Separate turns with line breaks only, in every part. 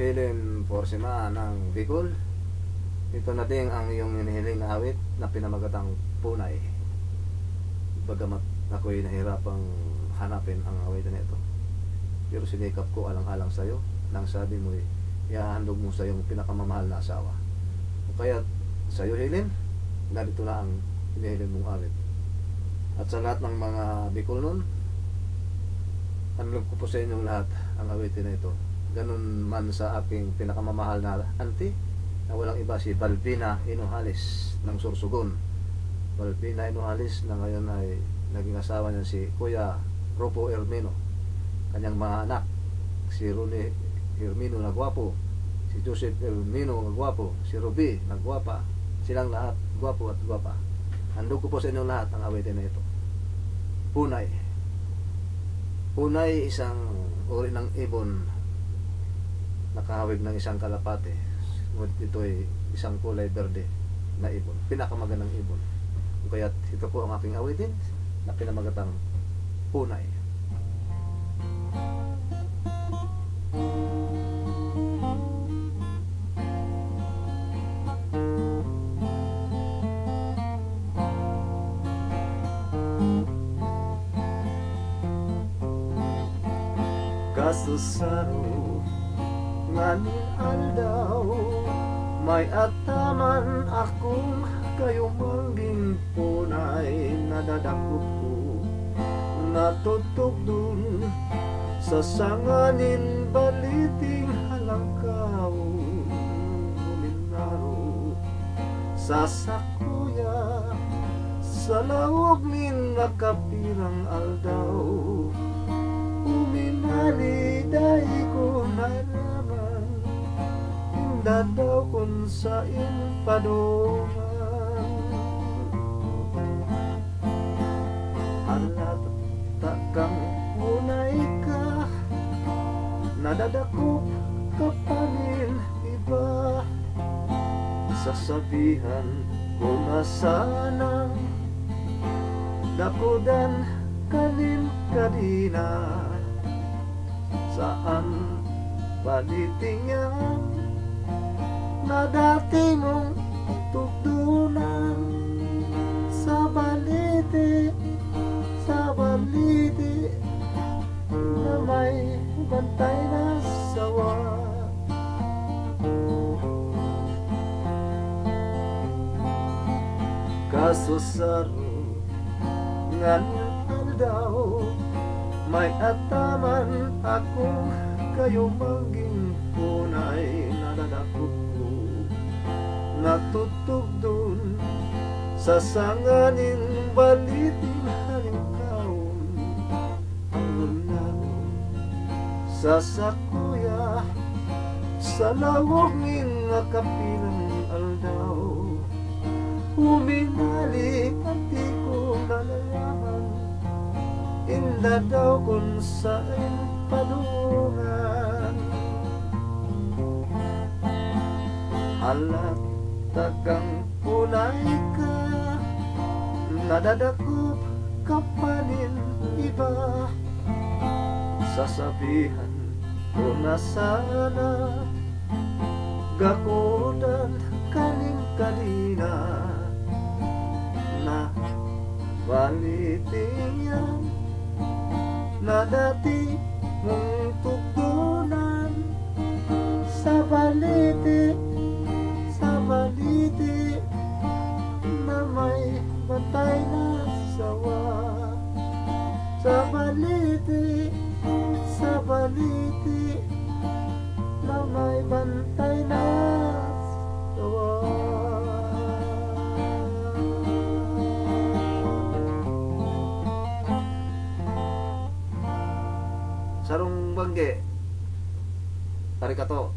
Helen Forsima ng Bicol. Ito na din ang iyong hinihiling na awit na pinamagatang punay. Bagamat ako'y nahirapang hanapin ang awitan na ito. Pero sinikap ko alang-alang sa'yo nang sabi mo ihahandog mo sa iyong pinakamamahal na asawa. O kaya sa'yo Helen, narito na ang hinihiling mong awit. At sa lahat ng mga Bicol nun, Anlog ko po sa inyong lahat ang awitin na ito. Ganun man sa aking pinakamamahal na auntie na walang iba si Balbina Inuhalis ng Sursugon. Balbina Inuhalis na ngayon ay naging asawa niya si Kuya Ropo Hermino. Kanyang mga anak, si Rune Hermino na gwapo, si Joseph Hermino na gwapo, si Ruby na gwapa, silang lahat gwapo at gwapa. Handog ko po sa inyong lahat ang awitin na ito. Punay. Unay isang uri ng ibon nakahawig ng isang kalapate. Ito ay isang kulay berde na ibon. Pinakamagandang ibon. Kaya ito po ang aking awitin na pinamagatang Unay. kasusaro nganin aldaw may ataman akong kayo mangging punay nadadakot ko. Natutok dun sa sanganin baliting halangkaw. Guminaro sa sakuya sa lawag nin nakapirang aldaw. Uminali dahi ko daw kun sa inpadungan Halat takang unay ka Nadadakop kapanin iba. Sasabihan ko na sanang Dakudan kanin kadina saan palitingan na dati mong tukdunan sa baliti sa baliti na may bantay na sawa. Kaso saro ngan daw may ataman ako kayo maging punay Nadadakot ko Natutog dun Sa sanganing baliting halingkaon Ang lunalo Sa sakuya Sa lawag ng kapilang aldaw. Uminali at di ko nalalaman Inda daw kung saan padungan. Alat tagang punay ka Nadadakop kapanin iba. Sasabihan ko na sana Gakudan kaning kanina Na balitin yan na dati mong sarong bangge tari ka to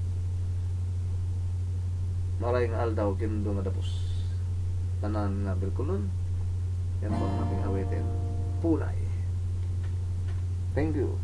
maray nga aldaw kinundo nga dapos. Tanan nga bilkulon yan po ang ating awitin. Punay thank you